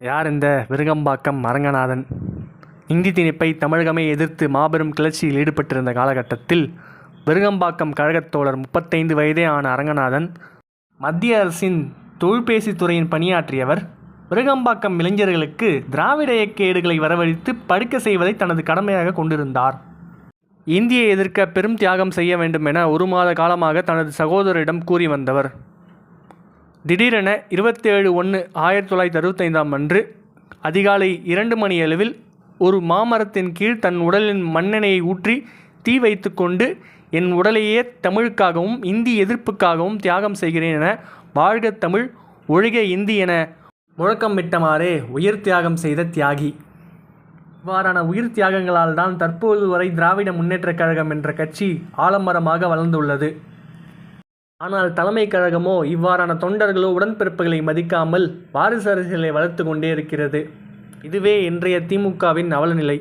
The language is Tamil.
யார் இந்த விருகம்பாக்கம் அரங்கநாதன்? இந்தி திணிப்பை தமிழகமே எதிர்த்து மாபெரும் கிளர்ச்சியில் ஈடுபட்டிருந்த காலகட்டத்தில் விருகம்பாக்கம் கழகத்தோழர் முப்பத்தைந்து வயதே ஆன அரங்கநாதன் மத்திய அரசின் தொழிற்பேசி துறையின் பணியாற்றியவர் விருகம்பாக்கம் இளைஞர்களுக்கு திராவிட இயக்க ஏடுகளை வரவழைத்து படுக்க செய்வதை தனது கடமையாக கொண்டிருந்தார். இந்தியை எதிர்க்க பெரும் தியாகம் செய்ய வேண்டும் என ஒரு மாத காலமாக தனது சகோதரரிடம் கூறி வந்தவர். திடீரென இருபத்தேழு ஒன்று ஆயிரத்தி தொள்ளாயிரத்தி அறுபத்தைந்தாம் அன்று அதிகாலை இரண்டு மணி அளவில் ஒரு மாமரத்தின் கீழ் தன் உடலின் மண்ணெண்ணெயை ஊற்றி தீ வைத்துக்கொண்டு என் உடலையே தமிழுக்காகவும் இந்தி எதிர்ப்புக்காகவும் தியாகம் செய்கிறேன் என வாழ்க தமிழ் ஒழிக இந்தி என முழக்கமிட்டமாறே உயிர் தியாகம் செய்த தியாகி. இவ்வாறான உயிர் தியாகங்களால் தான் தற்போது வரை திராவிட முன்னேற்றக் கழகம் என்ற கட்சி ஆலம்பரமாக வளர்ந்துள்ளது. ஆனால் தலைமை கழகமோ இவ்வாறான தொண்டர்களோ உடன்பிறப்புகளை மதிக்காமல் வாரிசு அரசியலை வளர்த்து கொண்டே இருக்கிறது. இதுவே இன்றைய திமுகவின் அவலநிலை